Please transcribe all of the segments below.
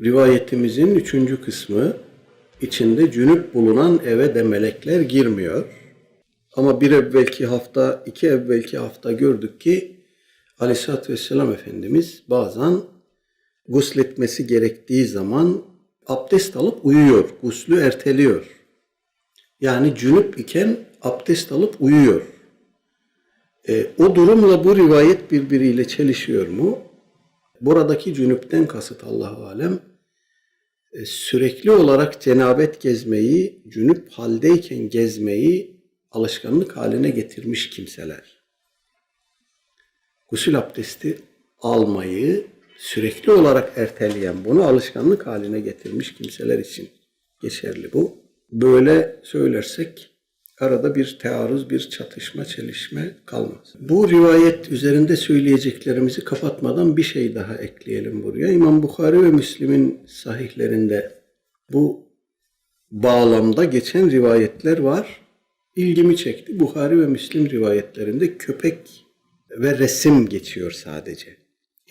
rivayetimizin üçüncü kısmı içinde cünüp bulunan eve de melekler girmiyor. Ama bir evvelki hafta, iki evvelki hafta gördük ki Aleyhisselatü Vesselam Efendimiz bazen gusletmesi gerektiği zaman abdest alıp uyuyor, guslü erteliyor. Yani cünüp iken abdest alıp uyuyor. E, o durumla bu rivayet birbiriyle çelişiyor mu? Buradaki cünüpten kasıt Allahu alem e, sürekli olarak cenabet gezmeyi, cünüp haldeyken gezmeyi alışkanlık haline getirmiş kimseler. Gusül abdesti almayı sürekli olarak erteleyen, bunu alışkanlık haline getirmiş kimseler için geçerli bu. Böyle söylersek arada bir tearruz, bir çatışma, çelişme kalmaz. Bu rivayet üzerinde söyleyeceklerimizi kapatmadan bir şey daha ekleyelim buraya. İmam Bukhari ve Müslim'in sahihlerinde bu bağlamda geçen rivayetler var. İlgimi çekti. Bukhari ve Müslim rivayetlerinde köpek ve resim geçiyor sadece.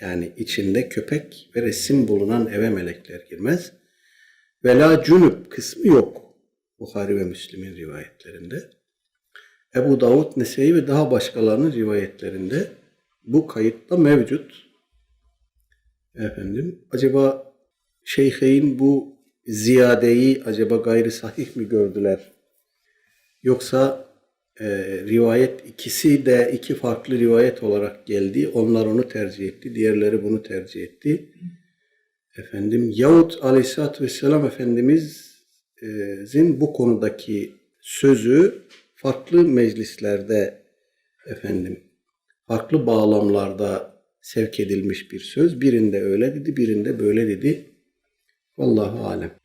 Yani içinde köpek ve resim bulunan eve melekler girmez. Vela cünüp kısmı yok. Bukhari ve Müslim'in rivayetlerinde. Ebu Davud, Nese'yi ve daha başkalarının rivayetlerinde bu kayıtta mevcut. Efendim, acaba şeyheyn bu ziyadeyi acaba gayri sahih mi gördüler? Yoksa e, rivayet ikisi de iki farklı rivayet olarak geldi. Onlar onu tercih etti, diğerleri bunu tercih etti. Efendim yahut Aleyhisselatü Vesselam Efendimiz'in bu konudaki sözü farklı meclislerde efendim farklı bağlamlarda sevk edilmiş bir söz. Birinde öyle dedi, birinde böyle dedi. Vallahu alem.